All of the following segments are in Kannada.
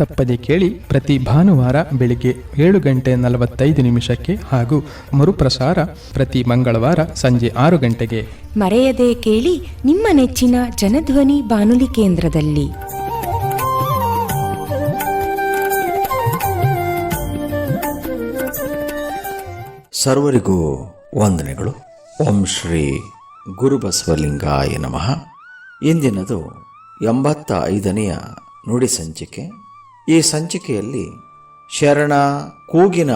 ತಪ್ಪದೆ ಕೇಳಿ ಪ್ರತಿ ಭಾನುವಾರ ಬೆಳಿಗ್ಗೆ ಏಳು ಗಂಟೆ ನಲವತ್ತೈದು ನಿಮಿಷಕ್ಕೆ ಹಾಗೂ ಮರುಪ್ರಸಾರ ಪ್ರತಿ ಮಂಗಳವಾರ ಸಂಜೆ ಆರು ಗಂಟೆಗೆ. ಮರೆಯದೆ ಕೇಳಿ ನಿಮ್ಮ ನೆಚ್ಚಿನ ಜನಧ್ವನಿ ಬಾನುಲಿ ಕೇಂದ್ರದಲ್ಲಿ. ಸರ್ವರಿಗೂ ವಂದನೆಗಳು. ಓಂ ಶ್ರೀ ಗುರುಬಸವಲಿಂಗಾಯ ನಮಃ. ಇಂದಿನದು ಎಂಬತ್ತ ಐದನೆಯ ನುಡಿ ಸಂಚಿಕೆ. ಈ ಸಂಚಿಕೆಯಲ್ಲಿ ಶರಣ ಕೂಗಿನ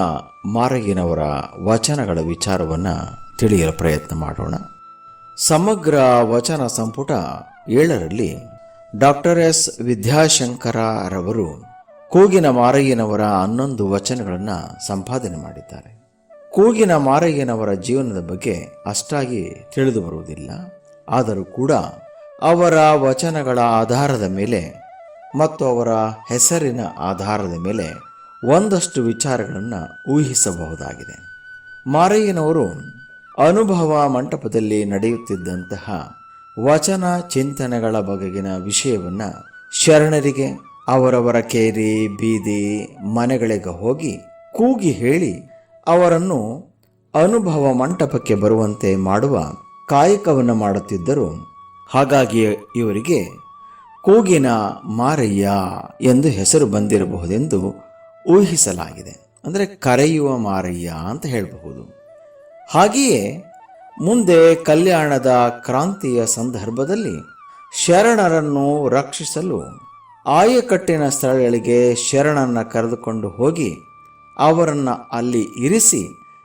ಮಾರಗಿನವರ ವಚನಗಳ ವಿಚಾರವನ್ನು ತಿಳಿಯಲು ಪ್ರಯತ್ನ ಮಾಡೋಣ. ಸಮಗ್ರ ವಚನ ಸಂಪುಟ ಏಳರಲ್ಲಿ ಡಾಕ್ಟರ್ ಎಸ್ ವಿದ್ಯಾಶಂಕರರವರು ಕೂಗಿನ ಮಾರಯ್ಯನವರ ಹನ್ನೊಂದು ವಚನಗಳನ್ನು ಸಂಪಾದನೆ ಮಾಡಿದ್ದಾರೆ. ಕೂಗಿನ ಮಾರಯ್ಯನವರ ಜೀವನದ ಬಗ್ಗೆ ಅಷ್ಟಾಗಿ ತಿಳಿದು ಬರುವುದಿಲ್ಲ. ಆದರೂ ಕೂಡ ಅವರ ವಚನಗಳ ಆಧಾರದ ಮೇಲೆ ಮತ್ತು ಅವರ ಹೆಸರಿನ ಆಧಾರದ ಮೇಲೆ ಒಂದಷ್ಟು ವಿಚಾರಗಳನ್ನು ಊಹಿಸಬಹುದಾಗಿದೆ. ಮಾರಯ್ಯನವರು ಅನುಭವ ಮಂಟಪದಲ್ಲಿ ನಡೆಯುತ್ತಿದ್ದಂತಹ ವಚನ ಚಿಂತನೆಗಳ ಬಗೆಗಿನ ವಿಷಯವನ್ನು ಶರಣರಿಗೆ, ಅವರವರ ಕೇರಿ, ಬೀದಿ, ಮನೆಗಳಿಗೆ ಹೋಗಿ ಕೂಗಿ ಹೇಳಿ ಅವರನ್ನು ಅನುಭವ ಮಂಟಪಕ್ಕೆ ಬರುವಂತೆ ಮಾಡುವ ಕಾಯಕವನ್ನು ಮಾಡುತ್ತಿದ್ದರು. ಹಾಗಾಗಿ ಇವರಿಗೆ ಕೂಗಿನ ಮಾರಯ್ಯ ಎಂದು ಹೆಸರು ಬಂದಿರಬಹುದೆಂದು ಊಹಿಸಲಾಗಿದೆ. ಅಂದರೆ ಕರೆಯುವ ಮಾರಯ್ಯ ಅಂತ ಹೇಳಬಹುದು. ಹಾಗೆಯೇ ಮುಂದೆ ಕಲ್ಯಾಣದ ಕ್ರಾಂತಿಯ ಸಂದರ್ಭದಲ್ಲಿ ಶರಣರನ್ನು ರಕ್ಷಿಸಲು ಆಯಕಟ್ಟಿನ ಸ್ಥಳಗಳಿಗೆ ಶರಣನ್ನು ಕರೆದುಕೊಂಡು ಹೋಗಿ ಅವರನ್ನು ಅಲ್ಲಿ ಇರಿಸಿ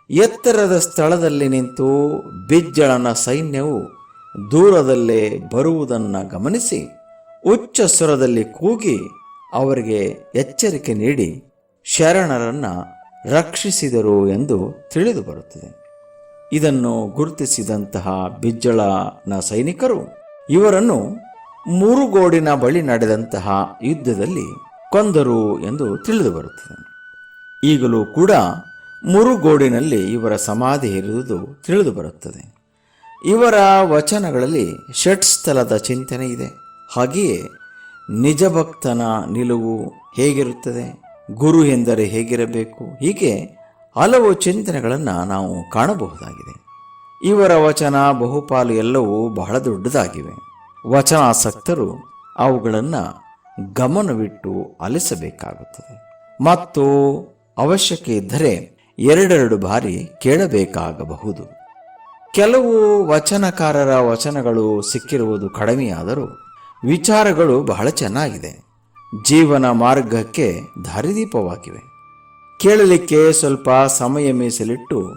ಎತ್ತರದ ಸ್ಥಳದಲ್ಲಿ ನಿಂತು ಬಿಜ್ಜಳನ ಸೈನ್ಯವು ದೂರದಲ್ಲೇ ಬರುವುದನ್ನು ಗಮನಿಸಿ ಉಚ್ಚ ಸ್ವರದಲ್ಲಿ ಕೂಗಿ ಅವರಿಗೆ ಎಚ್ಚರಿಕೆ ನೀಡಿ ಶರಣರನ್ನ ರಕ್ಷಿಸಿದರು ಎಂದು ತಿಳಿದು ಬರುತ್ತದೆ. ಇದನ್ನು ಗುರುತಿಸಿದಂತಹ ಬಿಜ್ಜಳನ ಸೈನಿಕರು ಇವರನ್ನು ಮೂರುಗೋಡಿನ ಬಳಿ ನಡೆದಂತಹ ಯುದ್ಧದಲ್ಲಿ ಕೊಂದರು ಎಂದು ತಿಳಿದು ಬರುತ್ತದೆ. ಈಗಲೂ ಕೂಡ ಮುರುಗೋಡಿನಲ್ಲಿ ಇವರ ಸಮಾಧಿ ಇರುವುದು ತಿಳಿದು ಬರುತ್ತದೆ. ಇವರ ವಚನಗಳಲ್ಲಿ ಷಟ್ ಸ್ಥಳದ ಚಿಂತನೆ ಇದೆ. ಹಾಗೆಯೇ ನಿಜ ಭಕ್ತನ ನಿಲುವು ಹೇಗಿರುತ್ತದೆ? ಗುರು ಎಂದರೆ ಹೇಗಿರಬೇಕು? ಹೀಗೆ ಹಲವು ಚಿಂತನೆಗಳನ್ನು ನಾವು ಕಾಣಬಹುದಾಗಿದೆ. ಇವರ ವಚನ, ಬಹುಪಾಲು ಎಲ್ಲವೂ ಬಹಳ ದೊಡ್ಡದಾಗಿವೆ. ವಚನಾಸಕ್ತರು ಅವುಗಳನ್ನು ಗಮನವಿಟ್ಟು ಅಲಿಸಬೇಕಾಗುತ್ತದೆ ಮತ್ತು ಅವಶ್ಯಕ ಇದ್ದರೆ ಎರಡೆರಡು ಬಾರಿ ಕೇಳಬೇಕಾಗಬಹುದು. ಕೆಲವು ವಚನಕಾರರ ವಚನಗಳು ಸಿಕ್ಕಿರುವುದು ಕಡಿಮೆಯಾದರೂ ವಿಚಾರಗಳು ಬಹಳ ಚೆನ್ನಾಗಿದೆ. ಜೀವನ ಮಾರ್ಗಕ್ಕೆ ದಾರಿದೀಪವಾಗಿವೆ. ಕೇಳಲಿಕ್ಕೆ ಸ್ವಲ್ಪ ಸಮಯ ಮೀಸಲಿಟ್ಟು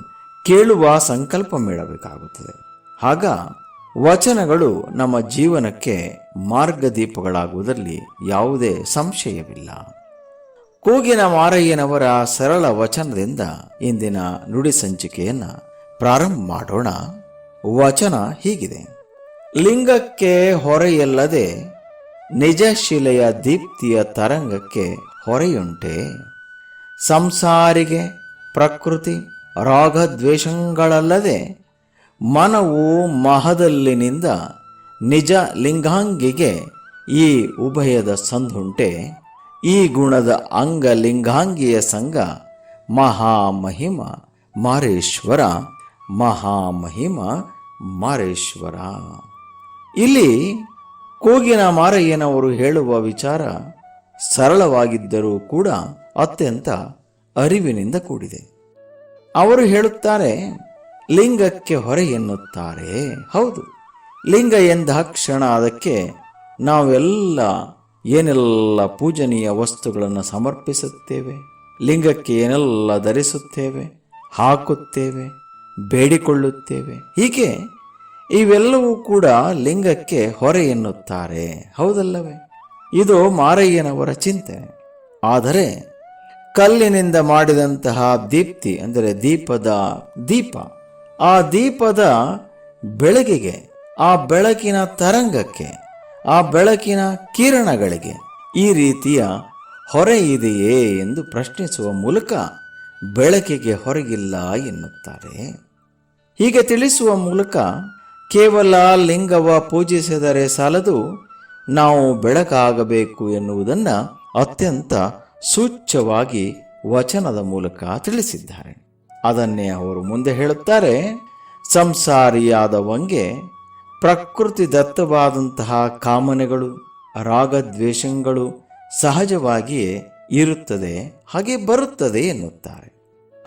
ಕೇಳುವ ಸಂಕಲ್ಪ ಮೇಳಬೇಕಾಗುತ್ತದೆ. ಆಗ ವಚನಗಳು ನಮ್ಮ ಜೀವನಕ್ಕೆ ಮಾರ್ಗದೀಪಗಳಾಗುವುದರಲ್ಲಿ ಯಾವುದೇ ಸಂಶಯವಿಲ್ಲ. ಕೂಗಿನ ಮಾರಯ್ಯನವರ ಸರಳ ವಚನದಿಂದ ಇಂದಿನ ನುಡಿ ಸಂಚಿಕೆಯನ್ನು ಪ್ರಾರಂಭ ಮಾಡೋಣ. ವಚನ ಹೀಗಿದೆ. ಲಿಂಗಕ್ಕೆ ಹೊರೆಯಲ್ಲದೆ ನಿಜಶಿಲೆಯ ದೀಪ್ತಿಯ ತರಂಗಕ್ಕೆ ಹೊರೆಯುಂಟೆ. ಸಂಸಾರಿಗೆ ಪ್ರಕೃತಿ ರಾಗದ್ವೇಷಗಳಲ್ಲದೆ ಮನವು ಮಹದಲ್ಲಿನಿಂದ ನಿಜ ಲಿಂಗಾಂಗಿಗೆ ಈ ಉಭಯದ ಸಂಧುಂಟೆ. ಈ ಗುಣದ ಅಂಗ ಲಿಂಗಾಂಗಿಯ ಸಂಘ ಮಹಾಮಹಿಮ ಮಾರೇಶ್ವರ ಮಹಾಮಹಿಮ ಮಾರೇಶ್ವರ. ಇಲ್ಲಿ ಕೋಗಿನ ಮಾರಯ್ಯನವರು ಹೇಳುವ ವಿಚಾರ ಸರಳವಾಗಿದ್ದರೂ ಕೂಡ ಅತ್ಯಂತ ಅರಿವಿನಿಂದ ಕೂಡಿದೆ. ಅವರು ಹೇಳುತ್ತಾರೆ, ಲಿಂಗಕ್ಕೆ ಹೊರೆ ಎನ್ನುತ್ತಾರೆ. ಹೌದು, ಲಿಂಗ ಎಂದ ಕ್ಷಣ ಅದಕ್ಕೆ ನಾವೆಲ್ಲ ಏನೆಲ್ಲ ಪೂಜನೀಯ ವಸ್ತುಗಳನ್ನು ಸಮರ್ಪಿಸುತ್ತೇವೆ, ಲಿಂಗಕ್ಕೆ ಏನೆಲ್ಲ ಧರಿಸುತ್ತೇವೆ, ಹಾಕುತ್ತೇವೆ, ಬೇಡಿಕೊಳ್ಳುತ್ತೇವೆ, ಹೀಗೆ ಇವೆಲ್ಲವೂ ಕೂಡ ಲಿಂಗಕ್ಕೆ ಹೊರೆ ಎನ್ನುತ್ತಾರೆ. ಹೌದಲ್ಲವೇ? ಇದು ಮಾರಯ್ಯನವರ ಚಿಂತೆ. ಆದರೆ ಕಲ್ಲಿನಿಂದ ಮಾಡಿದಂತಹ ದೀಪ್ತಿ, ಅಂದರೆ ದೀಪದ ದೀಪ, ಆ ದೀಪದ ಬೆಳಕಿಗೆ, ಆ ಬೆಳಕಿನ ತರಂಗಕ್ಕೆ, ಆ ಬೆಳಕಿನ ಕಿರಣಗಳಿಗೆ ಈ ರೀತಿಯ ಹೊರೆ ಇದೆಯೇ ಎಂದು ಪ್ರಶ್ನಿಸುವ ಮೂಲಕ ಬೆಳಕಿಗೆ ಹೊರಗಿಲ್ಲ ಎನ್ನುತ್ತಾರೆ. ಹೀಗೆ ತಿಳಿಸುವ ಮೂಲಕ ಕೇವಲ ಲಿಂಗವ ಪೂಜಿಸಿದರೆ ಸಾಲದು, ನಾವು ಬೆಳಕಾಗಬೇಕು ಎನ್ನುವುದನ್ನು ಅತ್ಯಂತ ಸೂಚ್ಯವಾಗಿ ವಚನದ ಮೂಲಕ ತಿಳಿಸಿದ್ದಾರೆ. ಅದನ್ನೇ ಅವರು ಮುಂದೆ ಹೇಳುತ್ತಾರೆ, ಸಂಸಾರಿಯಾದವಂಗೆ ಪ್ರಕೃತಿ ದತ್ತವಾದಂತಹ ಕಾಮನೆಗಳು, ರಾಗದ್ವೇಷಗಳು ಸಹಜವಾಗಿಯೇ ಇರುತ್ತದೆ, ಹಾಗೆ ಬರುತ್ತದೆ ಎನ್ನುತ್ತಾರೆ.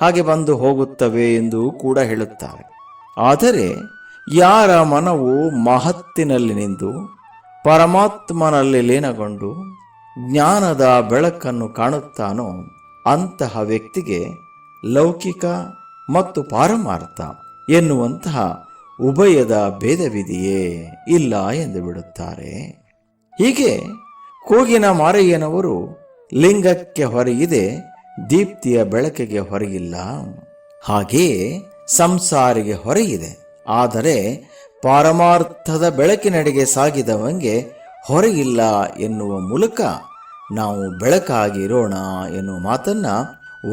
ಹಾಗೆ ಬಂದು ಹೋಗುತ್ತವೆ ಎಂದು ಕೂಡ ಹೇಳುತ್ತಾರೆ. ಆದರೆ ಯಾರ ಮನವು ಮಹತ್ತಿನಲ್ಲಿ ನಿಂತು ಪರಮಾತ್ಮನಲ್ಲಿ ಲೀನಗೊಂಡು ಜ್ಞಾನದ ಬೆಳಕನ್ನು ಕಾಣುತ್ತಾನೋ ಅಂತಹ ವ್ಯಕ್ತಿಗೆ ಲೌಕಿಕ ಮತ್ತು ಪಾರಮಾರ್ಥ ಎನ್ನುವಂತಹ ಉಭಯದ ಭೇದವಿದೆಯೇ ಇಲ್ಲ ಎಂದು ಬಿಡುತ್ತಾರೆ. ಹೀಗೆ ಕೂಗಿನ ಮಾರಯ್ಯನವರು ಲಿಂಗಕ್ಕೆ ಹೊರಗಿದೆ ದೀಪ್ತಿಯ ಬೆಳಕಿಗೆ ಹೊರಗಿಲ್ಲ ಹಾಗೆಯೇ ಸಂಸಾರಿಗೆ ಹೊರೆಯಿದೆ. ಆದರೆ ಪಾರಮಾರ್ಥದ ಬೆಳಕಿನಡೆಗೆ ಸಾಗಿದವಂಗೆ ಹೊರೆಯಿಲ್ಲ ಎನ್ನುವ ಮೂಲಕ ನಾವು ಬೆಳಕಾಗಿರೋಣ ಎನ್ನುವ ಮಾತನ್ನ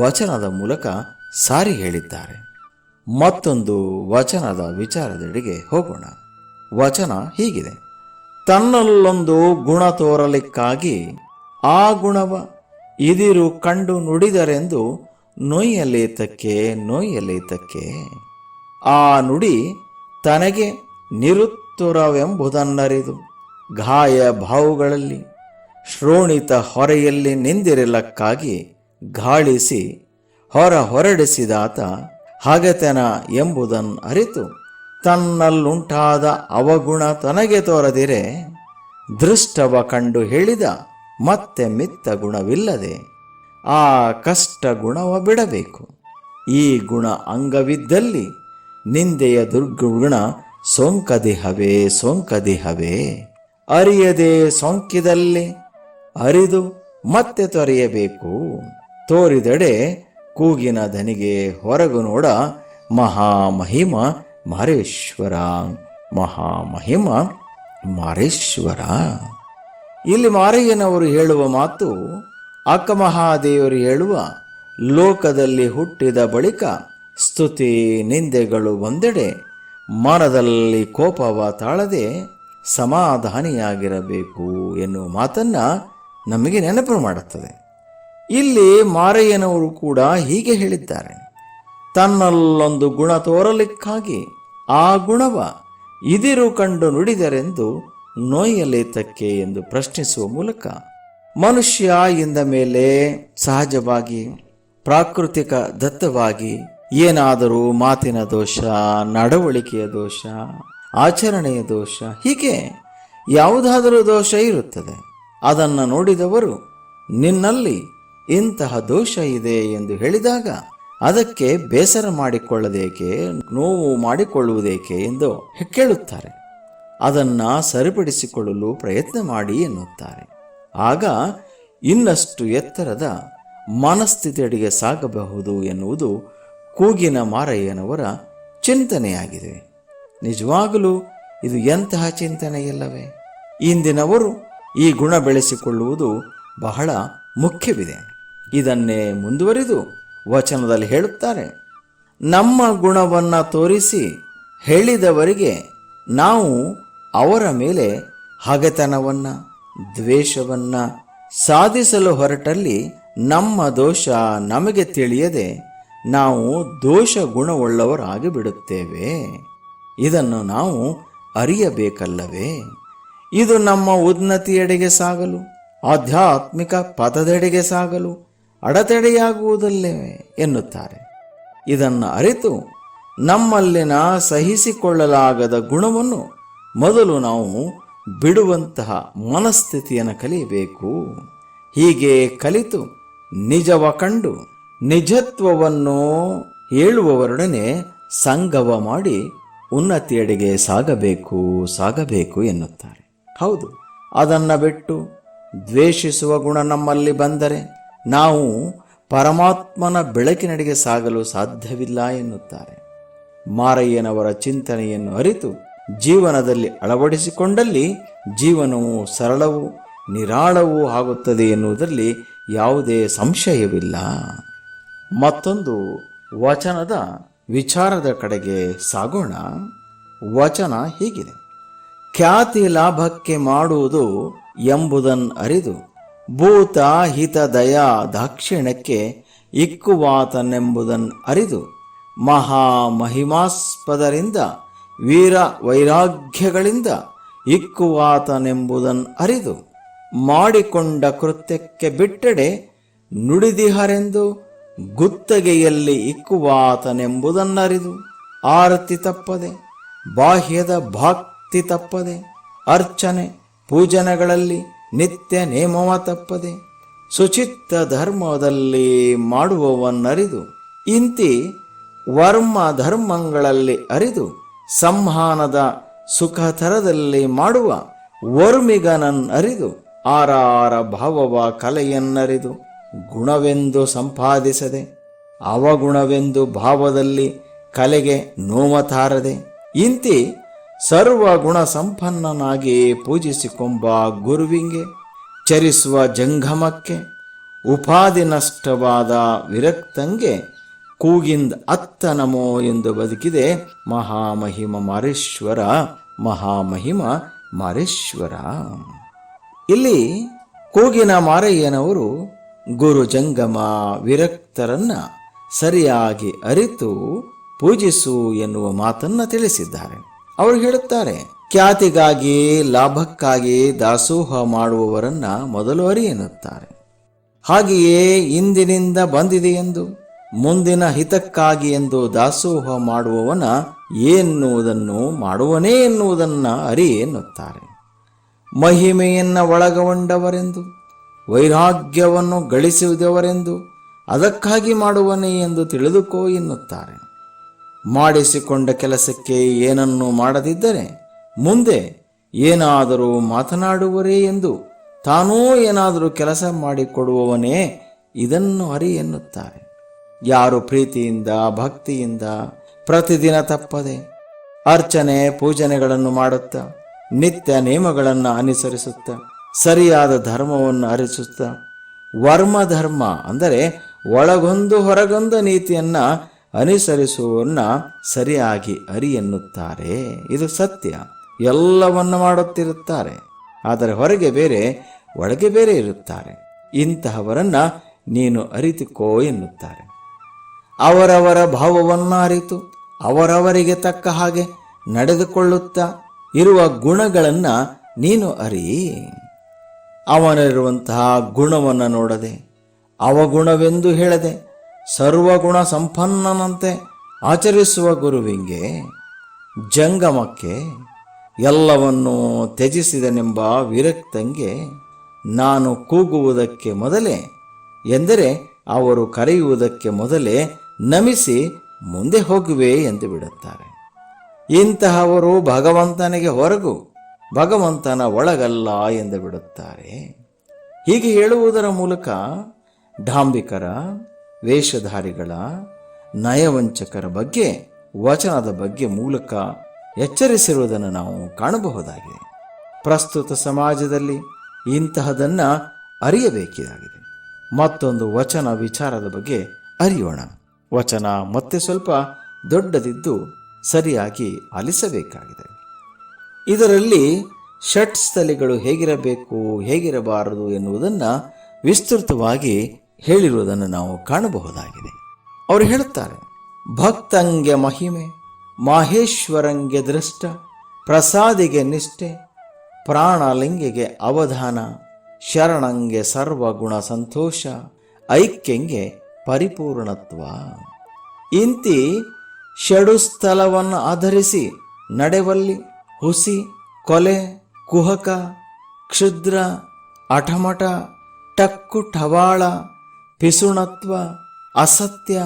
ವಚನದ ಮೂಲಕ ಸಾರಿ ಹೇಳಿದ್ದಾರೆ. ಮತ್ತೊಂದು ವಚನದ ವಿಚಾರದೆಡೆಗೆ ಹೋಗೋಣ. ವಚನ ಹೀಗಿದೆ. ತನ್ನಲ್ಲೊಂದು ಗುಣ ತೋರಲಿಕ್ಕಾಗಿ ಆ ಗುಣವ ಇದಿರು ಕಂಡು ನುಡಿದರೆಂದು ನೋಯಲೇತಕ್ಕೆ ನೋಯಲೇತಕ್ಕೆ ಆ ನುಡಿ ತನಗೆ ನಿರುತ್ತುರವೆಂಬುದನ್ನರಿದು. ಗಾಯ ಭಾವುಗಳಲ್ಲಿ, ಶ್ರೋಣಿತ ಹೊರೆಯಲ್ಲಿ ನಿಂದಿರಲಕ್ಕಾಗಿ ಗಾಳಿಸಿ, ಹೊರ ಹೊರಡಿಸಿದಾತ ಹಗೆತನ ಎಂಬುದನ್ನು ಅರಿತು ತನ್ನಲ್ಲುಂಟಾದ ಅವಗುಣ ತನಗೆ ತೋರದಿರೆ, ದೃಷ್ಟವ ಕಂಡು ಹೇಳಿದ ಮತ್ತೆ ಮಿತ್ತ ಗುಣವಿಲ್ಲದೆ, ಆ ಕಷ್ಟ ಗುಣವ ಬಿಡಬೇಕು. ಈ ಗುಣ ಅಂಗವಿದ್ದಲ್ಲಿ ನಿಂದೆಯ ದುರ್ಗುಣ ಸೋಂಕದಿಹವೇ ಸೋಂಕದಿಹವೇ. ಅರಿಯದೆ ಸೋಂಕಿದಲ್ಲಿ, ಅರಿದು ಮತ್ತೆ ತೊರೆಯಬೇಕು. ತೋರಿದಡೆ ಕೂಗಿನ ಧನಿಗೆ ಹೊರಗು ನೋಡ ಮಹಾಮಹಿಮ ಮಾರೇಶ್ವರ ಮಹಾಮಹಿಮ ಮಾರೇಶ್ವರ. ಇಲ್ಲಿ ಮಾರಯ್ಯನವರು ಹೇಳುವ ಮಾತು ಅಕ್ಕಮಹಾದೇವರು ಹೇಳುವ ಲೋಕದಲ್ಲಿ ಹುಟ್ಟಿದ ಬಳಿಕ ಸ್ತುತಿ ನಿಂದೆಗಳು ಒಂದೆಡೆ, ಮನದಲ್ಲಿ ಕೋಪವ ತಾಳದೆ ಸಮಾಧಾನಿಯಾಗಿರಬೇಕು ಎನ್ನುವ ಮಾತನ್ನ ನಮಗೆ ನೆನಪು ಮಾಡುತ್ತದೆ. ಇಲ್ಲಿ ಮಾರಯ್ಯನವರು ಕೂಡ ಹೀಗೆ ಹೇಳಿದ್ದಾರೆ. ತನ್ನಲ್ಲೊಂದು ಗುಣ ತೋರಲಿಕ್ಕಾಗಿ ಆ ಗುಣವ ಇದಿರು ಕಂಡು ನುಡಿದರೆಂದು ನೋಯಲೇತಕ್ಕೆ ಎಂದು ಪ್ರಶ್ನಿಸುವ ಮೂಲಕ ಮನುಷ್ಯ ಎಂದ ಮೇಲೆ ಸಹಜವಾಗಿ ಪ್ರಾಕೃತಿಕ ದತ್ತವಾಗಿ ಏನಾದರೂ ಮಾತಿನ ದೋಷ, ನಡವಳಿಕೆಯ ದೋಷ, ಆಚರಣೆಯ ದೋಷ, ಹೀಗೆ ಯಾವುದಾದರೂ ದೋಷ ಇರುತ್ತದೆ. ಅದನ್ನು ನೋಡಿದವರು, ನಿನ್ನಲ್ಲಿ ಇಂತಹ ದೋಷ ಇದೆ ಎಂದು ಹೇಳಿದಾಗ, ಅದಕ್ಕೆ ಬೇಸರ ಮಾಡಿಕೊಳ್ಳದೇಕೆ, ನೋವು ಮಾಡಿಕೊಳ್ಳುವುದೇಕೆ ಎಂದು ಕೇಳುತ್ತಾರೆ. ಅದನ್ನು ಸರಿಪಡಿಸಿಕೊಳ್ಳಲು ಪ್ರಯತ್ನ ಮಾಡಿ ಎನ್ನುತ್ತಾರೆ. ಆಗ ಇನ್ನಷ್ಟು ಎತ್ತರದ ಮನಸ್ಥಿತಿಯಡಿಗೆ ಸಾಗಬಹುದು ಎನ್ನುವುದು ಕೂಗಿನ ಮಾರಯ್ಯನವರ ಚಿಂತನೆಯಾಗಿದೆ. ನಿಜವಾಗಲೂ ಇದು ಎಂತಹ ಚಿಂತನೆಯಲ್ಲವೇ? ಇಂದಿನವರು ಈ ಗುಣ ಬೆಳೆಸಿಕೊಳ್ಳುವುದು ಬಹಳ ಮುಖ್ಯವಿದೆ. ಇದನ್ನೇ ಮುಂದುವರಿದು ವಚನದಲ್ಲಿ ಹೇಳುತ್ತಾರೆ. ನಮ್ಮ ಗುಣವನ್ನು ತೋರಿಸಿ ಹೇಳಿದವರಿಗೆ ನಾವು ಅವರ ಮೇಲೆ ಹಗೆತನವನ್ನು, ದ್ವೇಷವನ್ನು ಸಾಧಿಸಲು ಹೊರಟಲ್ಲಿ ನಮ್ಮ ದೋಷ ನಮಗೆ ತಿಳಿಯದೆ ನಾವು ದೋಷ ಗುಣವುಳ್ಳವರಾಗಿ ಬಿಡುತ್ತೇವೆ ಇದನ್ನು ನಾವು ಅರಿಯಬೇಕಲ್ಲವೇ? ಇದು ನಮ್ಮ ಉನ್ನತಿಯೆಡೆಗೆ ಸಾಗಲು, ಆಧ್ಯಾತ್ಮಿಕ ಪದದೆಡೆಗೆ ಸಾಗಲು ಅಡತಡೆಯಾಗುವುದಲ್ಲೇ ಎನ್ನುತ್ತಾರೆ. ಇದನ್ನು ಅರಿತು ನಮ್ಮಲ್ಲಿನ ಸಹಿಸಿಕೊಳ್ಳಲಾಗದ ಗುಣವನ್ನು ಮೊದಲು ನಾವು ಬಿಡುವಂತಹ ಮನಸ್ಥಿತಿಯನ್ನು ಕಲಿಯಬೇಕು. ಹೀಗೆ ಕಲಿತು ನಿಜವ ಕಂಡು ನಿಜತ್ವವನ್ನು ಹೇಳುವವರೊಡನೆ ಸಂಗವ ಮಾಡಿ ಉನ್ನತಿಯಡೆಗೆ ಸಾಗಬೇಕು ಸಾಗಬೇಕು ಎನ್ನುತ್ತಾರೆ. ಹೌದು, ಅದನ್ನು ಬಿಟ್ಟು ದ್ವೇಷಿಸುವ ಗುಣ ನಮ್ಮಲ್ಲಿ ಬಂದರೆ ನಾವು ಪರಮಾತ್ಮನ ಬೆಳಕಿನಡೆಗೆ ಸಾಗಲು ಸಾಧ್ಯವಿಲ್ಲ ಎನ್ನುತ್ತಾರೆ. ಮಾರಯ್ಯನವರ ಚಿಂತನೆಯನ್ನು ಅರಿತು ಜೀವನದಲ್ಲಿ ಅಳವಡಿಸಿಕೊಂಡಲ್ಲಿ ಜೀವನವು ಸರಳವೂ ನಿರಾಳವೂ ಆಗುತ್ತದೆ ಎನ್ನುವುದರಲ್ಲಿ ಯಾವುದೇ ಸಂಶಯವಿಲ್ಲ. ಮತ್ತೊಂದು ವಚನದ ವಿಚಾರದ ಕಡೆಗೆ ಸಾಗೋಣ. ವಚನ ಹೀಗಿದೆ. ಖ್ಯಾತಿ ಲಾಭಕ್ಕೆ ಮಾಡುವುದು ಎಂಬುದನ್ನು ಅರಿದು ಭೂತ ಹಿತ ದಯಾ ದಾಕ್ಷಿಣ್ಯಕ್ಕೆ ಇಕ್ಕುವಾತನೆಂಬುದನ್ನು ಅರಿದು ಮಹಾ ಮಹಿಮಾಸ್ಪದರಿಂದ ವೀರ ವೈರಾಗ್ಯಗಳಿಂದ ಇಕ್ಕುವಾತನೆಂಬುದನ್ನು ಅರಿದು ಮಾಡಿಕೊಂಡ ಕೃತ್ಯಕ್ಕೆ ಬಿಟ್ಟಡೆ ನುಡಿದಿಹರೆಂದು ಗುತ್ತಗೆಯಲ್ಲಿ ಇಕ್ಕುವಾತನೆಂಬುದನ್ನರಿದು ಆರತಿ ತಪ್ಪದೆ, ಬಾಹ್ಯದ ಭಕ್ತಿ ತಪ್ಪದೆ, ಅರ್ಚನೆ, ಪೂಜನೆಗಳಲ್ಲಿ ನಿತ್ಯ ನೇಮವ ತಪ್ಪದೆ, ಸುಚಿತ್ತ ಧರ್ಮದಲ್ಲಿ ಮಾಡುವವನ್ನರಿದು, ಇಂತಿ ವರ್ಮ ಧರ್ಮಗಳಲ್ಲಿ ಅರಿದು, ಸಂಹಾನದ ಸುಖತರದಲ್ಲಿ ಮಾಡುವ ವರ್ಮಿಗನನ್ನರಿದು, ಆರಾರ ಭಾವವ ಕಲೆಯನ್ನರಿದು. ಗುಣವೆಂದು ಸಂಪಾದಿಸದೆ, ಅವಗುಣವೆಂದು ಭಾವದಲ್ಲಿ ಕಲೆಗೆ ನೋಮತಾರದೆ ಇಂತಿ ಸರ್ವಗುಣ ಸಂಪನ್ನನಾಗಿ ಪೂಜಿಸಿಕೊಂಬ ಗುರುವಿಂಗೆ, ಚರಿಸುವ ಜಂಗಮಕ್ಕೆ ಉಪಾಧಿ ನಷ್ಟವಾದ ವಿರಕ್ತಂಗೆ ಕೂಗಿಂದ ಅತ್ತ ನಮೋ ಎಂದು ಬದುಕಿದೆ ಮಹಾಮಹಿಮ ಮಾರೇಶ್ವರ ಮಹಾಮಹಿಮ ಮಾರೇಶ್ವರ. ಇಲ್ಲಿ ಕೂಗಿನ ಮಾರಯ್ಯನವರು ಗುರು ಜಂಗಮ ವಿರಕ್ತರನ್ನ ಸರಿಯಾಗಿ ಅರಿತು ಪೂಜಿಸು ಎನ್ನುವ ಮಾತನ್ನ ತಿಳಿಸಿದ್ದಾರೆ. ಅವರು ಹೇಳುತ್ತಾರೆ, ಖ್ಯಾತಿಗಾಗಿ, ಲಾಭಕ್ಕಾಗಿ ದಾಸೋಹ ಮಾಡುವವರನ್ನ ಮೊದಲು ಅರಿ ಎನ್ನುತ್ತಾರೆ. ಹಾಗೆಯೇ ಇಂದಿನಿಂದ ಬಂದಿದೆ ಎಂದು, ಮುಂದಿನ ಹಿತಕ್ಕಾಗಿ ಎಂದು ದಾಸೋಹ ಮಾಡುವವನ ಎನ್ನುವುದನ್ನು ಮಾಡುವನೇ ಎನ್ನುವುದನ್ನ ಅರಿ ಎನ್ನುತ್ತಾರೆ. ಮಹಿಮೆಯನ್ನ ಒಳಗೊಂಡವರೆಂದು ವೈರಾಗ್ಯವನ್ನು ಗಳಿಸುವುದವರೆಂದು ಅದಕ್ಕಾಗಿ ಮಾಡುವನೇ ಎಂದು ತಿಳಿದುಕೋ ಎನ್ನುತ್ತಾರೆ. ಮಾಡಿಸಿಕೊಂಡ ಕೆಲಸಕ್ಕೆ ಏನನ್ನು ಮಾಡದಿದ್ದರೆ ಮುಂದೆ ಏನಾದರೂ ಮಾತನಾಡುವರೇ ಎಂದು ತಾನೂ ಏನಾದರೂ ಕೆಲಸ ಮಾಡಿಕೊಡುವವನೇ ಇದನ್ನು ಅರಿ ಎನ್ನುತ್ತಾರೆ. ಯಾರು ಪ್ರೀತಿಯಿಂದ, ಭಕ್ತಿಯಿಂದ ಪ್ರತಿದಿನ ತಪ್ಪದೆ ಅರ್ಚನೆ, ಪೂಜನೆಗಳನ್ನು ಮಾಡುತ್ತಾ, ನಿತ್ಯ ನಿಯಮಗಳನ್ನು ಅನುಸರಿಸುತ್ತಾ ಸರಿಯಾದ ಧರ್ಮವನ್ನು ಅರಿಸುತ್ತಾ ವರ್ಮ ಧರ್ಮ ಅಂದರೆ ಒಳಗೊಂದು ಹೊರಗೊಂದು ನೀತಿಯನ್ನು ಅನುಸರಿಸುವನ್ನ ಸರಿಯಾಗಿ ಅರಿ ಎನ್ನುತ್ತಾರೆ. ಇದು ಸತ್ಯ. ಎಲ್ಲವನ್ನು ಮಾಡುತ್ತಿರುತ್ತಾರೆ. ಆದರೆ ಹೊರಗೆ ಬೇರೆ, ಒಳಗೆ ಬೇರೆ ಇರುತ್ತಾರೆ. ಇಂತಹವರನ್ನು ನೀನು ಅರಿತುಕೋ ಎನ್ನುತ್ತಾರೆ. ಅವರವರ ಭಾವವನ್ನು ಅರಿತು, ಅವರವರಿಗೆ ತಕ್ಕ ಹಾಗೆ ನಡೆದುಕೊಳ್ಳುತ್ತಾ ಇರುವ ಗುಣಗಳನ್ನು ನೀನು ಅರಿ. ಅವನಲ್ಲಿರುವಂತಹ ಗುಣವನ್ನು ನೋಡದೆ ಅವಗುಣವೆಂದು ಹೇಳದೆ ಸರ್ವಗುಣ ಸಂಪನ್ನನಂತೆ ಆಚರಿಸುವ ಗುರುವಿಗೆ ಜಂಗಮಕ್ಕೆ ಎಲ್ಲವನ್ನೂ ತ್ಯಜಿಸಿದನೆಂಬ ವಿರಕ್ತಂಗೆ ನಾನು ಕೂಗುವುದಕ್ಕೆ ಮೊದಲೇ, ಎಂದರೆ ಅವರು ಕರೆಯುವುದಕ್ಕೆ ಮೊದಲೇ ನಮಿಸಿ ಮುಂದೆ ಹೋಗುವೆ ಎಂದು ಬಿಡುತ್ತಾರೆ. ಇಂತಹವರು ಭಗವಂತನಿಗೆ ಹೊರಗು ಭಗವಂತನ ಒಳಗಲ್ಲ ಎಂದು ಬಿಡುತ್ತಾರೆ. ಹೀಗೆ ಹೇಳುವುದರ ಮೂಲಕ ಡಾಂಬಿಕರ, ವೇಷಧಾರಿಗಳ, ನಯವಂಚಕರ ಬಗ್ಗೆ, ವಚನದ ಬಗ್ಗೆ ಮೂಲಕ ಎಚ್ಚರಿಸಿರುವುದನ್ನು ನಾವು ಕಾಣಬಹುದಾಗಿದೆ. ಪ್ರಸ್ತುತ ಸಮಾಜದಲ್ಲಿ ಇಂತಹದನ್ನು ಅರಿಯಬೇಕಿದಾಗಿದೆ. ಮತ್ತೊಂದು ವಚನ ವಿಚಾರದ ಬಗ್ಗೆ ಅರಿಯೋಣ. ವಚನ ಮತ್ತೆ ಸ್ವಲ್ಪ ದೊಡ್ಡದಿದ್ದು ಸರಿಯಾಗಿ ಆಲಿಸಬೇಕಾಗಿದೆ. ಇದರಲ್ಲಿ ಷಟ್ ಸ್ಥಲಿಗಳು ಹೇಗಿರಬೇಕು, ಹೇಗಿರಬಾರದು ಎನ್ನುವುದನ್ನು ವಿಸ್ತೃತವಾಗಿ ಹೇಳಿರುವುದನ್ನು ನಾವು ಕಾಣಬಹುದಾಗಿದೆ. ಅವರು ಹೇಳುತ್ತಾರೆ, ಭಕ್ತಂಗೆ ಮಹಿಮೆ, ಮಾಹೇಶ್ವರಂಗೆ ದೃಷ್ಟ, ಪ್ರಸಾದಿಗೆ ನಿಷ್ಠೆ, ಪ್ರಾಣಲಿಂಗಿಗೆ ಅವಧಾನ, ಶರಣಂಗೆ ಸರ್ವಗುಣ ಸಂತೋಷ, ಐಕ್ಯಂಗೆ ಪರಿಪೂರ್ಣತ್ವ. ಇಂತಿ ಷಡು ಸ್ಥಳವನ್ನು ಆಧರಿಸಿ ನಡೆವಲ್ಲಿ ಹುಸಿ, ಕೊಲೆ, ಕುಹಕ, ಕ್ಷುದ್ರ ಅಠಮಠ ಟಕ್ಕು ಠವಾಳ ಪಿಸುಣತ್ವ, ಅಸತ್ಯ,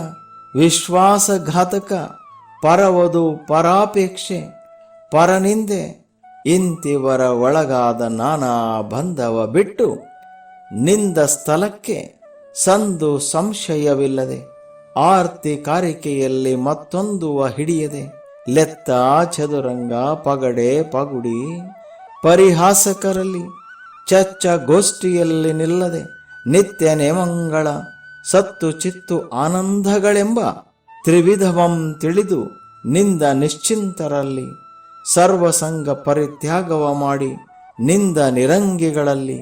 ವಿಶ್ವಾಸಘಾತಕ, ಪರವದು ಪರಾಪೇಕ್ಷೆ, ಪರನಿಂದೆ, ಇಂತಿವರ ಒಳಗಾದ ನಾನಾ ಬಂಧವ ಬಿಟ್ಟು ನಿಂದ ಸ್ಥಳಕ್ಕೆ ಸಂದು ಸಂಶಯವಿಲ್ಲದೆ, ಆರ್ತಿ ಕಾರಿಕೆಯಲ್ಲಿ ಮತ್ತೊಂದುವ ಹಿಡಿಯದೆ. ಲೆತ್ತ ಚದುರಂಗ ಪಗಡೆ ಪಗುಡಿ ಪರಿಹಾಸಕರಲ್ಲಿ ಚಚ್ಚ ಗೋಷ್ಠಿಯಲ್ಲಿ ನಿಲ್ಲದೆ ನಿತ್ಯ ನೇಮಂಗಳ ಸತ್ತು ಚಿತ್ತು ಆನಂದಗಳೆಂಬ ತ್ರಿವಿಧವಂ ತಿಳಿದು ನಿಂದ ನಿಶ್ಚಿಂತರಲ್ಲಿ ಸರ್ವಸಂಗ ಪರಿತ್ಯಾಗವ ಮಾಡಿ ನಿಂದ ನಿರಂಗಿಗಳಲ್ಲಿ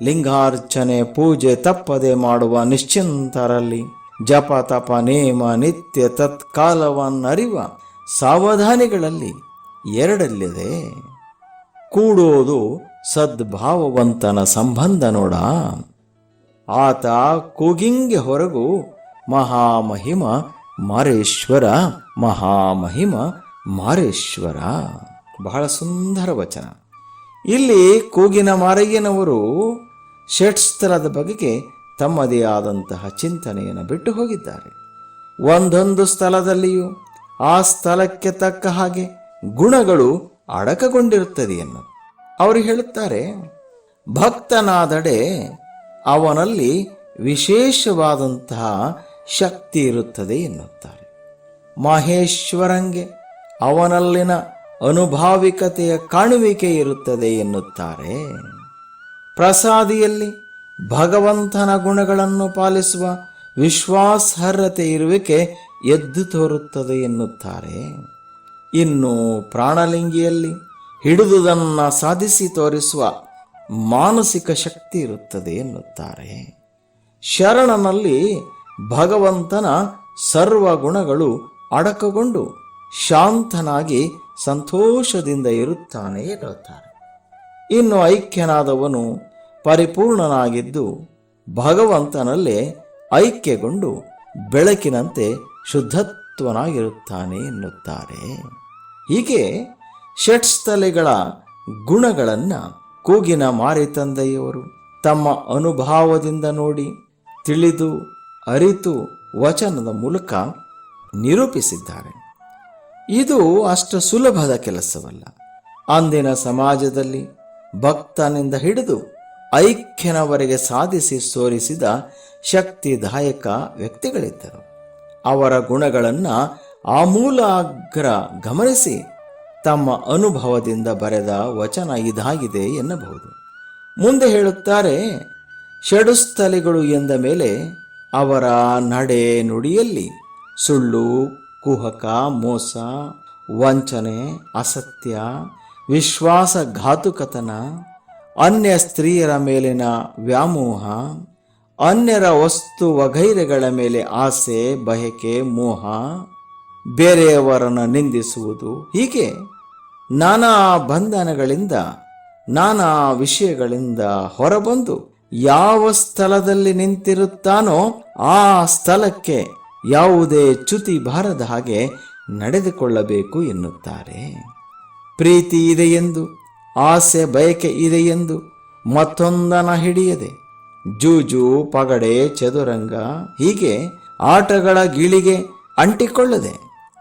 ಲಿಂಗಾರ್ಚನೆ ಪೂಜೆ ತಪ್ಪದೆ ಮಾಡುವ ನಿಶ್ಚಿಂತರಲ್ಲಿ ಜಪ ತಪ ನೇಮ ನಿತ್ಯ ತತ್ಕಾಲವನ್ನರಿವ ಸಾವಧಾನಿಗಳಲ್ಲಿ ಎರಡಲ್ಲಿದೆ. ಕೂಡೋದು ಸದ್ಭಾವವಂತನ ಸಂಬಂಧ ನೋಡ. ಆತ ಕೂಗಿಂಗೆ ಹೊರಗು ಮಹಾಮಹಿಮ ಮಾರೇಶ್ವರ ಮಹಾಮಹಿಮ ಮಾರೇಶ್ವರ. ಬಹಳ ಸುಂದರ ವಚನ. ಇಲ್ಲಿ ಕೂಗಿನ ಮಾರಯ್ಯನವರು ಷಟ್ಸ್ತರದ ಬಗೆಗೆ ತಮ್ಮದೇ ಆದಂತಹ ಚಿಂತನೆಯನ್ನು ಬಿಟ್ಟು ಹೋಗಿದ್ದಾರೆ. ಒಂದೊಂದು ಸ್ಥಳದಲ್ಲಿಯೂ ಆ ಸ್ಥಳಕ್ಕೆ ತಕ್ಕ ಹಾಗೆ ಗುಣಗಳು ಅಡಕಗೊಂಡಿರುತ್ತದೆ ಎನ್ನು ಅವರು ಹೇಳುತ್ತಾರೆ, ಭಕ್ತನಾದಡೆ ಅವನಲ್ಲಿ ವಿಶೇಷವಾದಂತಹ ಶಕ್ತಿ ಇರುತ್ತದೆ ಎನ್ನುತ್ತಾರೆ. ಮಹೇಶ್ವರಂಗೆ ಅವನಲ್ಲಿನ ಅನುಭಾವಿಕತೆಯ ಕಾಣುವಿಕೆ ಇರುತ್ತದೆ ಎನ್ನುತ್ತಾರೆ. ಪ್ರಸಾದಿಯಲ್ಲಿ ಭಗವಂತನ ಗುಣಗಳನ್ನು ಪಾಲಿಸುವ ವಿಶ್ವಾಸಾರ್ಹತೆ ಇರುವಿಕೆ ಎದ್ದು ತೋರುತ್ತದೆ ಎನ್ನುತ್ತಾರೆ. ಇನ್ನು ಪ್ರಾಣಲಿಂಗಿಯಲ್ಲಿ ಹಿಡಿದುದನ್ನು ಸಾಧಿಸಿ ತೋರಿಸುವ ಮಾನಸಿಕ ಶಕ್ತಿ ಇರುತ್ತದೆ ಎನ್ನುತ್ತಾರೆ. ಶರಣನಲ್ಲಿ ಭಗವಂತನ ಸರ್ವ ಗುಣಗಳು ಅಡಕಗೊಂಡು ಶಾಂತನಾಗಿ ಸಂತೋಷದಿಂದ ಇರುತ್ತಾನೆ ಎನ್ನುತ್ತಾರೆ. ಇನ್ನು ಐಕ್ಯನಾದವನು ಪರಿಪೂರ್ಣನಾಗಿದ್ದು ಭಗವಂತನಲ್ಲೇ ಐಕ್ಯಗೊಂಡು ಬೆಳಕಿನಂತೆ ಶುದ್ಧತ್ವನಾಗಿರುತ್ತಾನೆ ಎನ್ನುತ್ತಾರೆ. ಹೀಗೆ ಷಟ್ಸ್ಥಲೆಗಳ ಗುಣಗಳನ್ನು ಕೂಗಿನ ಮಾರಿತಂದೆಯವರು ತಮ್ಮ ಅನುಭಾವದಿಂದ ನೋಡಿ, ತಿಳಿದು, ಅರಿತು ವಚನದ ಮೂಲಕ ನಿರೂಪಿಸಿದ್ದಾರೆ. ಇದು ಅಷ್ಟು ಸುಲಭದ ಕೆಲಸವಲ್ಲ. ಅಂದಿನ ಸಮಾಜದಲ್ಲಿ ಭಕ್ತನಿಂದ ಹಿಡಿದು ಐಕ್ಯನವರೆಗೆ ಸಾಧಿಸಿ ಸೋರಿಸಿದ ಶಕ್ತಿದಾಯಕ ವ್ಯಕ್ತಿಗಳಿದ್ದರು. ಅವರ ಗುಣಗಳನ್ನು ಆಮೂಲಾಗ್ರ ಗಮನಿಸಿ ತಮ್ಮ ಅನುಭವದಿಂದ ಬರೆದ ವಚನ ಇದಾಗಿದೆ ಎನ್ನಬಹುದು. ಮುಂದೆ ಹೇಳುತ್ತಾರೆ, ಷಡುಸ್ಥಲಿಗಳು ಎಂದ ಮೇಲೆ ಅವರ ನಡೆ ನುಡಿಯಲ್ಲಿ ಸುಳ್ಳು, ಕುಹಕ, ಮೋಸ, ವಂಚನೆ, ಅಸತ್ಯ, ವಿಶ್ವಾಸಘಾತುಕತನ, ಅನ್ಯ ಸ್ತ್ರೀಯರ ಮೇಲಿನ ವ್ಯಾಮೋಹ ಅನ್ಯರ ವಸ್ತು ವಗೈರೆಗಳ ಮೇಲೆ ಆಸೆ, ಬಯಕೆ, ಮೋಹ, ಬೇರೆಯವರನ್ನು ನಿಂದಿಸುವುದು ಹೀಗೆ ನಾನಾ ಬಂಧನಗಳಿಂದ, ನಾನಾ ವಿಷಯಗಳಿಂದ ಹೊರಬಂದು ಯಾವ ಸ್ಥಳದಲ್ಲಿ ನಿಂತಿರುತ್ತಾನೋ ಆ ಸ್ಥಳಕ್ಕೆ ಯಾವುದೇ ಚ್ಯುತಿ ಬಾರದ ಹಾಗೆ ನಡೆದುಕೊಳ್ಳಬೇಕು ಎನ್ನುತ್ತಾರೆ. ಪ್ರೀತಿ ಇದೆಯೆಂದು ಆಸೆ, ಬಯಕೆ ಇದೆಯೆಂದು ಮತ್ತೊಂದನ ಹಿಡಿಯದೆ ಜೂಜು, ಪಗಡೆ, ಚದುರಂಗ ಹೀಗೆ ಆಟಗಳ ಗೀಳಿಗೆ ಅಂಟಿಕೊಳ್ಳದೆ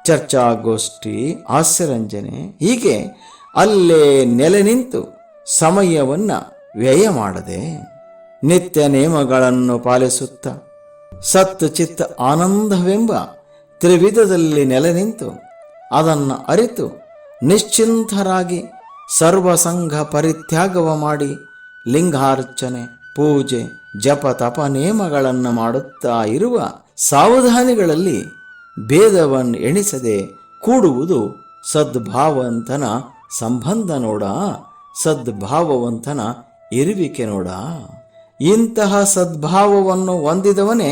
ಚರ್ಚಾಗೋಷ್ಠಿ ಹಾಸ್ಯರಂಜನೆ ಹೀಗೆ ಅಲ್ಲೇ ನೆಲೆ ನಿಂತು ಸಮಯವನ್ನ ವ್ಯಯ ಮಾಡದೆ, ನಿತ್ಯ ನಿಯಮಗಳನ್ನು ಪಾಲಿಸುತ್ತ ಸತ್ತು ಚಿತ್ತ ಆನಂದವೆಂಬ ತ್ರಿವಿಧದಲ್ಲಿ ನೆಲೆ ನಿಂತು ಅದನ್ನು ಅರಿತು ನಿಶ್ಚಿಂತರಾಗಿ ಸರ್ವಸಂಘ ಪರಿತ್ಯಾಗವ ಮಾಡಿ ಲಿಂಗಾರ್ಚನೆ ಪೂಜೆ, ಜಪ, ತಪ, ನೇಮಗಳನ್ನು ಮಾಡುತ್ತಾ ಇರುವ ಸಾವಧಾನಿಗಳಲ್ಲಿ ಭೇದವನ್ನು ಎಣಿಸದೆ ಕೂಡುವುದು ಸದ್ಭಾವಂತನ ಸಂಬಂಧ ನೋಡ, ಸದ್ಭಾವವಂತನ ಇರುವಿಕೆ ನೋಡ. ಇಂತಹ ಸದ್ಭಾವವನ್ನು ಹೊಂದಿದವನೇ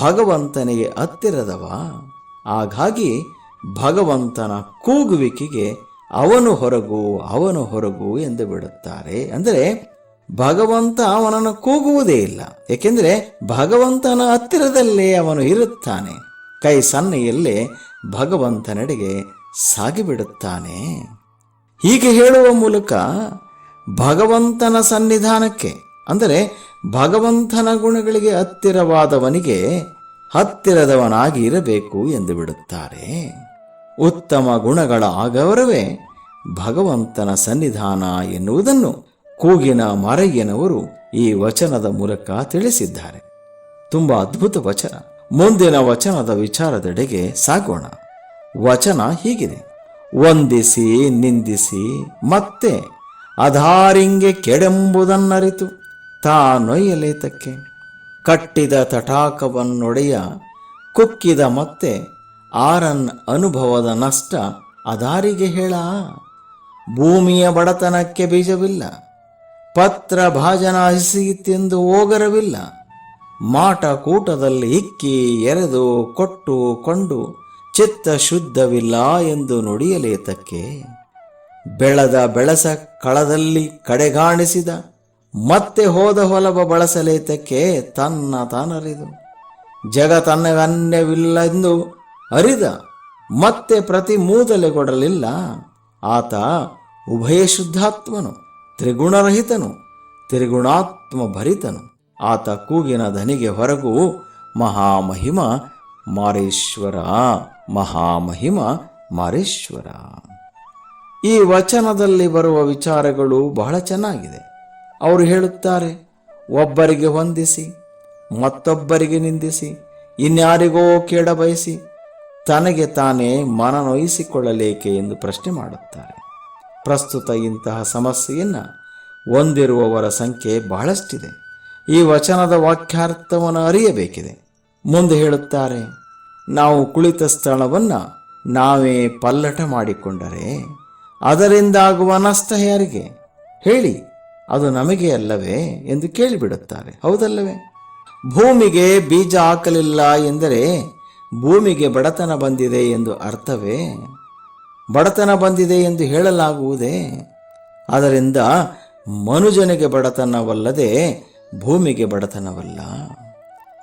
ಭಗವಂತನಿಗೆ ಹತ್ತಿರದವ. ಹಾಗಾಗಿ ಭಗವಂತನ ಕೂಗುವಿಕೆಗೆ ಅವನು ಹೊರಗು ಅವನು ಹೊರಗು ಎಂದು ಬಿಡುತ್ತಾರೆ. ಅಂದರೆ ಭಗವಂತ ಅವನನ್ನು ಕೂಗುವುದೇ ಇಲ್ಲ. ಏಕೆಂದರೆ ಭಗವಂತನ ಹತ್ತಿರದಲ್ಲೇ ಅವನು ಇರುತ್ತಾನೆ. ಕೈ ಸನ್ನೆಯಲ್ಲೇ ಭಗವಂತನೆಡೆಗೆ ಸಾಗಿಬಿಡುತ್ತಾನೆ. ಹೀಗೆ ಹೇಳುವ ಮೂಲಕ ಭಗವಂತನ ಸನ್ನಿಧಾನಕ್ಕೆ, ಅಂದರೆ ಭಗವಂತನ ಗುಣಗಳಿಗೆ ಹತ್ತಿರವಾದವನಿಗೆ ಹತ್ತಿರದವನಾಗಿ ಇರಬೇಕು ಎಂದು ಬಿಡುತ್ತಾರೆ. ಉತ್ತಮ ಗುಣಗಳ ಆಗವರವೇ ಭಗವಂತನ ಸನ್ನಿಧಾನ ಎನ್ನುವುದನ್ನು. ಕೂಗಿನ ಮಾರಯ್ಯನವರು ಈ ವಚನದ ಮೂಲಕ ತಿಳಿಸಿದ್ದಾರೆ. ತುಂಬಾ ಅದ್ಭುತ ವಚನ. ಮುಂದಿನ ವಚನದ ವಿಚಾರದೆಡೆಗೆ ಸಾಗೋಣ. ವಚನ ಹೀಗಿದೆ. ವಂದಿಸಿ, ನಿಂದಿಸಿ, ಮತ್ತೆ ಅಧಾರಿಂಗೆ ಕೆಡೆಂಬುದನ್ನರಿತು ತಾನೊಯ್ಯಲೇತಕ್ಕೆ. ಕಟ್ಟಿದ ತಟಾಕವನ್ನೊಡೆಯ, ಕುಕ್ಕಿದ ಮತ್ತೆ ಆರನ್ ಅನುಭವದ ನಷ್ಟ ಅದಾರಿಗೆ ಹೇಳ. ಭೂಮಿಯ ಬಡತನಕ್ಕೆ ಬೀಜವಿಲ್ಲ. ಪತ್ರ ಭಾಜನ ಹಸಿಯಿತೆಂದು ಓಗರವಿಲ್ಲ. ಮಾಟ ಕೂಟದಲ್ಲಿ ಇಕ್ಕಿ ಎರೆದು ಕೊಟ್ಟು ಕೊಂಡು ಚಿತ್ತ ಶುದ್ಧವಿಲ್ಲ ಎಂದು ನುಡಿಯಲೇತಕ್ಕೆ. ಬೆಳೆದ ಬೆಳಸ ಕಳದಲ್ಲಿ ಕಡೆಗಾಣಿಸಿದ. ಮತ್ತೆ ಹೋದ ಹೊಲವ ಬಳಸಲೇತಕ್ಕೆ ತನ್ನ ತಾನರಿದು. ಜಗ ತನ್ನಗನ್ಯವಿಲ್ಲೆಂದು ಅರಿದ. ಮತ್ತೆ ಪ್ರತಿ ಮೂದಲೆಗೊಡಲಿಲ್ಲ. ಆತ ಉಭಯ ಶುದ್ಧಾತ್ಮನು ತ್ರಿಗುಣರಹಿತನು ತ್ರಿಗುಣಾತ್ಮ ಭರಿತನು ಆತ ಕೂಗಿನ ಧನಿಗೆ ಹೊರಗು, ಮಹಾಮಹಿಮ, ಮಾರೇಶ್ವರ ಮಹಾಮಹಿಮ, ಮಾರೇಶ್ವರ. ಈ ವಚನದಲ್ಲಿ ಬರುವ ವಿಚಾರಗಳು ಬಹಳ ಚೆನ್ನಾಗಿದೆ. ಅವರು ಹೇಳುತ್ತಾರೆ, ಒಬ್ಬರಿಗೆ ಹೊಂದಿಸಿ ಮತ್ತೊಬ್ಬರಿಗೆ ನಿಂದಿಸಿ, ಇನ್ಯಾರಿಗೋ ಕೇಡ ಬಯಸಿ ತನಗೆ ತಾನೇ ಮನನೊಯಿಸಿಕೊಳ್ಳಲೇಕೆ? ಎಂದು ಪ್ರಶ್ನೆ ಮಾಡುತ್ತಾರೆ. ಪ್ರಸ್ತುತ ಇಂತಹ ಸಮಸ್ಯೆಯನ್ನು ಹೊಂದಿರುವವರ ಸಂಖ್ಯೆ ಬಹಳಷ್ಟಿದೆ. ಈ ವಚನದ ವಾಕ್ಯಾರ್ಥವನ್ನು ಅರಿಯಬೇಕಿದೆ. ಮುಂದೆ ಹೇಳುತ್ತಾರೆ, ನಾವು ಕುಳಿತ ಸ್ಥಳವನ್ನು ನಾವೇ ಪಲ್ಲಟ ಮಾಡಿಕೊಂಡರೆ ಅದರಿಂದಾಗುವ ನಷ್ಟ ಯಾರಿಗೆ? ಹೇಳಿ, ಅದು ನಮಗೆ ಅಲ್ಲವೇ ಎಂದು ಕೇಳಿಬಿಡುತ್ತಾರೆ. ಹೌದಲ್ಲವೇ? ಭೂಮಿಗೆ ಬೀಜ ಹಾಕಲಿಲ್ಲ ಎಂದರೆ ಭೂಮಿಗೆ ಬಡತನ ಬಂದಿದೆ ಎಂದು ಅರ್ಥವೇ? ಬಡತನ ಬಂದಿದೆ ಎಂದು ಹೇಳಲಾಗುವುದೇ? ಅದರಿಂದ ಮನುಜನಿಗೆ ಬಡತನವಲ್ಲದೆ ಭೂಮಿಗೆ ಬಡತನವಲ್ಲ.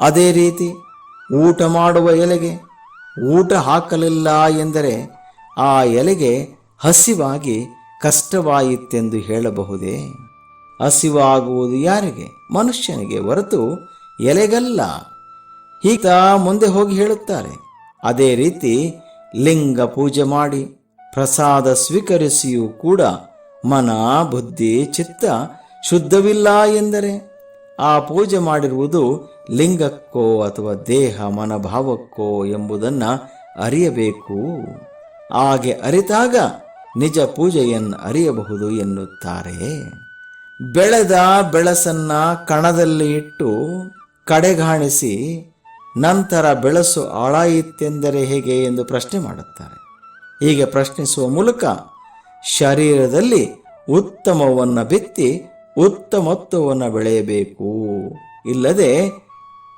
ಅದೇ ರೀತಿ ಊಟ ಮಾಡುವ ಎಲೆಗೆ ಊಟ ಹಾಕಲಿಲ್ಲ ಎಂದರೆ ಆ ಎಲೆಗೆ ಹಸಿವಾಗಿ ಕಷ್ಟವಾಯಿತೆಂದು ಹೇಳಬಹುದೇ? ಹಸಿವಾಗುವುದು ಯಾರಿಗೆ? ಮನುಷ್ಯನಿಗೆ ಹೊರತು ಎಲೆಗಲ್ಲ. ಹೀಗ ಮುಂದೆ ಹೋಗಿ ಹೇಳುತ್ತಾರೆ. ಅದೇ ರೀತಿ ಲಿಂಗ ಪೂಜೆ ಮಾಡಿ ಪ್ರಸಾದ ಸ್ವೀಕರಿಸಿಯೂ ಕೂಡ ಮನ, ಬುದ್ಧಿ, ಚಿತ್ತ ಶುದ್ಧವಿಲ್ಲ ಎಂದರೆ ಆ ಪೂಜೆ ಮಾಡಿರುವುದು ಲಿಂಗಕ್ಕೋ ಅಥವಾ ದೇಹ ಮನಭಾವಕ್ಕೋ ಎಂಬುದನ್ನು ಅರಿಯಬೇಕು. ಹಾಗೆ ಅರಿತಾಗ ನಿಜ ಪೂಜೆಯನ್ನು ಅರಿಯಬಹುದು ಎನ್ನುತ್ತಾರೆ. ಬೆಳೆದ ಬೆಳಸನ್ನ ಕಣದಲ್ಲಿ ಇಟ್ಟು ಕಡೆಗಾಣಿಸಿ ನಂತರ ಬೆಳಸು ಆಳಾಯಿತೆಂದರೆ ಹೇಗೆ ಎಂದು ಪ್ರಶ್ನೆ ಮಾಡುತ್ತಾರೆ. ಹೀಗೆ ಪ್ರಶ್ನಿಸುವ ಮೂಲಕ ಶರೀರದಲ್ಲಿ ಉತ್ತಮವನ್ನು ಬಿತ್ತಿ ಉತ್ತಮತ್ವವನ್ನು ಬೆಳೆಯಬೇಕು. ಇಲ್ಲದೆ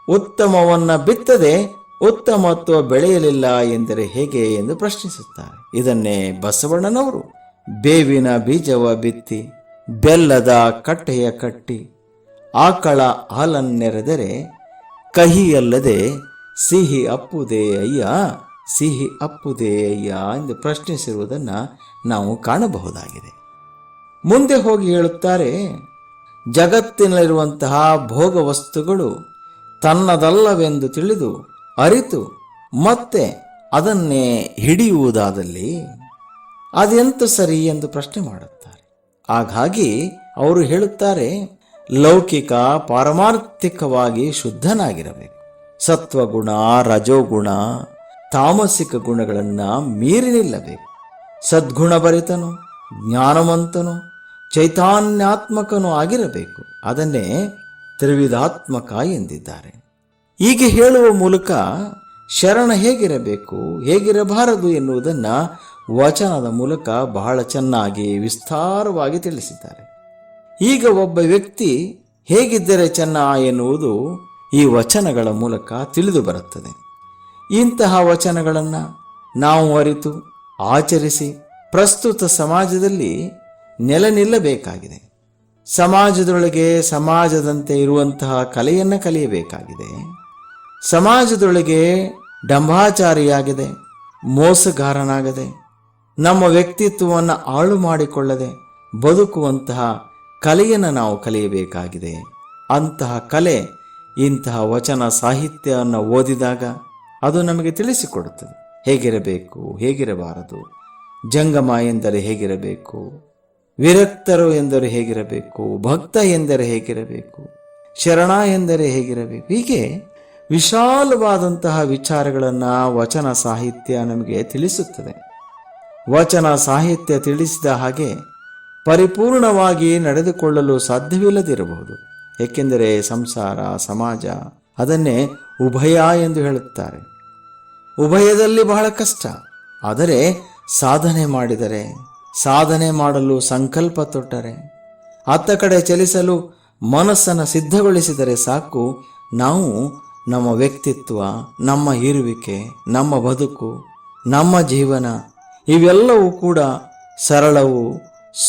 ಉತ್ತಮವನ್ನು ಬಿತ್ತದೆ ಉತ್ತಮತ್ವ ಬೆಳೆಯಲಿಲ್ಲ ಎಂದರೆ ಹೇಗೆ ಎಂದು ಪ್ರಶ್ನಿಸುತ್ತಾರೆ. ಇದನ್ನೇ ಬಸವಣ್ಣನವರು ಬೇವಿನ ಬೀಜವ ಬಿತ್ತಿ ಬೆಲ್ಲದ ಕಟ್ಟೆಯ ಕಟ್ಟಿ ಆಕಳ ಹಾಲನ್ನೆರೆದರೆ ಕಹಿಯಲ್ಲದೆ ಸಿಹಿ ಅಪ್ಪುದೇ ಅಯ್ಯ ಸಿಹಿ ಅಪ್ಪುದೇ ಅಯ್ಯ ಎಂದು ಪ್ರಶ್ನಿಸಿರುವುದನ್ನು ನಾವು ಕಾಣಬಹುದಾಗಿದೆ. ಮುಂದೆ ಹೋಗಿ ಹೇಳುತ್ತಾರೆ, ಜಗತ್ತಿನಲ್ಲಿರುವಂತಹ ಭೋಗ ವಸ್ತುಗಳು ತನ್ನದಲ್ಲವೆಂದು ತಿಳಿದು ಅರಿತು ಮತ್ತೆ ಅದನ್ನೇ ಹಿಡಿಯುವುದಾದಲ್ಲಿ ಅದೆಂತ ಸರಿ ಎಂದು ಪ್ರಶ್ನೆ ಮಾಡುತ್ತಾರೆ. ಹಾಗಾಗಿ ಅವರು ಹೇಳುತ್ತಾರೆ, ಲೌಕಿಕ ಪಾರಮಾರ್ಥಿಕವಾಗಿ ಶುದ್ಧನಾಗಿರಬೇಕು. ಸತ್ವಗುಣ, ರಜೋಗುಣ ತಾಮಸಿಕ ಗುಣಗಳನ್ನು ಮೀರಿ ನಿಲ್ಲಬೇಕು. ಸದ್ಗುಣಭರಿತನು, ಜ್ಞಾನವಂತನು, ಚೈತಾನ್ಯಾತ್ಮಕನು ಆಗಿರಬೇಕು. ಅದನ್ನೇ ತ್ರಿವಿಧಾತ್ಮಕ ಎಂದಿದ್ದಾರೆ. ಹೀಗೆ ಹೇಳುವ ಮೂಲಕ ಶರಣ ಹೇಗಿರಬೇಕು, ಹೇಗಿರಬಾರದು ಎನ್ನುವುದನ್ನು ವಚನದ ಮೂಲಕ ಬಹಳ ಚೆನ್ನಾಗಿ ವಿಸ್ತಾರವಾಗಿ ತಿಳಿಸಿದ್ದಾರೆ. ಈಗ ಒಬ್ಬ ವ್ಯಕ್ತಿ ಹೇಗಿದ್ದರೆ ಚೆನ್ನ ಎನ್ನುವುದು ಈ ವಚನಗಳ ಮೂಲಕ ತಿಳಿದು ಬರುತ್ತದೆ. ಇಂತಹ ವಚನಗಳನ್ನು ನಾವು ಅರಿತು ಆಚರಿಸಿ ಪ್ರಸ್ತುತ ಸಮಾಜದಲ್ಲಿ ನೆಲೆ ನಿಲ್ಲಬೇಕಾಗಿದೆ. ಸಮಾಜದೊಳಗೆ ಸಮಾಜದಂತೆ ಇರುವಂತಹ ಕಲೆಯನ್ನು ಕಲಿಯಬೇಕಾಗಿದೆ. ಸಮಾಜದೊಳಗೆ ಡಂಬಾಚಾರಿಯಾಗಿದೆ, ಮೋಸಗಾರನಾಗದೆ, ನಮ್ಮ ವ್ಯಕ್ತಿತ್ವವನ್ನು ಹಾಳು ಮಾಡಿಕೊಳ್ಳದೆ ಬದುಕುವಂತಹ ಕಲೆಯನ್ನು ನಾವು ಕಲಿಯಬೇಕಾಗಿದೆ. ಅಂತಹ ಕಲೆ ಇಂತಹ ವಚನ ಸಾಹಿತ್ಯವನ್ನು ಓದಿದಾಗ ಅದು ನಮಗೆ ತಿಳಿಸಿಕೊಡುತ್ತದೆ. ಹೇಗಿರಬೇಕು? ಹೇಗಿರಬಾರದು? ಜಂಗಮ ಎಂದರೆ ಹೇಗಿರಬೇಕು? ವಿರಕ್ತರು ಎಂದರೆ ಹೇಗಿರಬೇಕು? ಭಕ್ತ ಎಂದರೆ ಹೇಗಿರಬೇಕು? ಶರಣ ಎಂದರೆ ಹೇಗಿರಬೇಕು? ಹೀಗೆ ವಿಶಾಲವಾದಂತಹ ವಿಚಾರಗಳನ್ನು ವಚನ ಸಾಹಿತ್ಯ ನಮಗೆ ತಿಳಿಸುತ್ತದೆ. ವಚನ ಸಾಹಿತ್ಯ ತಿಳಿಸಿದ ಹಾಗೆ ಪರಿಪೂರ್ಣವಾಗಿ ನಡೆದುಕೊಳ್ಳಲು ಸಾಧ್ಯವಿಲ್ಲದಿರಬಹುದು. ಏಕೆಂದರೆ ಸಂಸಾರ, ಸಮಾಜ ಅದನ್ನೇ ಉಭಯ ಎಂದು ಹೇಳುತ್ತಾರೆ. ಉಭಯದಲ್ಲಿ ಬಹಳ ಕಷ್ಟ. ಆದರೆ ಸಾಧನೆ ಮಾಡಿದರೆ, ಸಾಧನೆ ಮಾಡಲು ಸಂಕಲ್ಪ ತೊಟ್ಟರೆ, ಅತ್ತ ಕಡೆ ಚಲಿಸಲು ಮನಸ್ಸನ್ನು ಸಿದ್ಧಗೊಳಿಸಿದರೆ ಸಾಕು. ನಾವು ನಮ್ಮ ವ್ಯಕ್ತಿತ್ವ, ನಮ್ಮ ಇರುವಿಕೆ, ನಮ್ಮ ಬದುಕು, ನಮ್ಮ ಜೀವನ, ಇವೆಲ್ಲವೂ ಕೂಡ ಸರಳವು,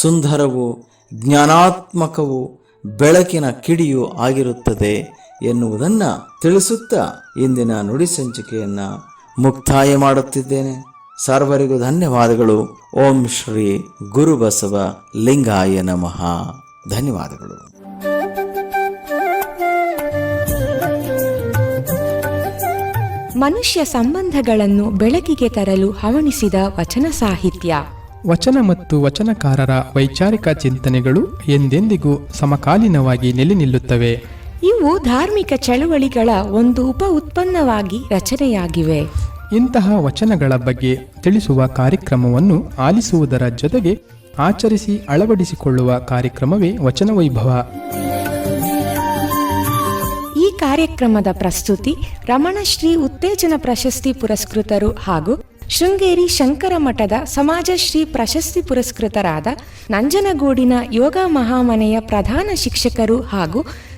ಸುಂದರವು, ಜ್ಞಾನಾತ್ಮಕವು ಬೆಳಕಿನ ಕಿಡಿಯು ಆಗಿರುತ್ತದೆ. ಎನ್ನುವುದನ್ನು ತಿಳಿಸುತ್ತಾ ಇಂದಿನ ನುಡಿ ಸಂಚಿಕೆಯನ್ನು ಮುಕ್ತಾಯ ಮಾಡುತ್ತಿದ್ದೇನೆ. ಸರ್ವರಿಗೂ ಧನ್ಯವಾದಗಳು. ಓಂ ಶ್ರೀ ಗುರುಬಸವ ಲಿಂಗಾಯ ನಮಃ. ಧನ್ಯವಾದಗಳು. ಮನುಷ್ಯ ಸಂಬಂಧಗಳನ್ನು ಬೆಳಕಿಗೆ ತರಲು ಹವಣಿಸಿದ ವಚನ ಸಾಹಿತ್ಯ. ವಚನ ಮತ್ತು ವಚನಕಾರರ ವೈಚಾರಿಕ ಚಿಂತನೆಗಳು ಎಂದೆಂದಿಗೂ ಸಮಕಾಲೀನವಾಗಿ ನೆಲೆ ನಿಲ್ಲುತ್ತವೆ ಇವು ಧಾರ್ಮಿಕ ಚಳುವಳಿಗಳ ಒಂದು ಉಪ ಉತ್ಪನ್ನವಾಗಿ ರಚನೆಯಾಗಿವೆ. ಇಂತಹ ವಚನಗಳ ಬಗ್ಗೆ ತಿಳಿಸುವ ಕಾರ್ಯಕ್ರಮವನ್ನು ಆಲಿಸುವುದರ ಜೊತೆಗೆ ಆಚರಿಸಿ ಅಳವಡಿಸಿಕೊಳ್ಳುವ ಕಾರ್ಯಕ್ರಮವೇ ವಚನ ವೈಭವ ಈ ಕಾರ್ಯಕ್ರಮದ ಪ್ರಸ್ತುತಿ ರಮಣಶ್ರೀ ಉತ್ತೇಜನ ಪ್ರಶಸ್ತಿ ಪುರಸ್ಕೃತರು ಹಾಗೂ ಶೃಂಗೇರಿ ಶಂಕರ ಮಠದ ಸಮಾಜಶ್ರೀ ಪ್ರಶಸ್ತಿ ಪುರಸ್ಕೃತರಾದ ನಂಜನಗೂಡಿನ ಯೋಗ ಮಹಾಮನೆಯ ಪ್ರಧಾನ ಶಿಕ್ಷಕರು ಹಾಗೂ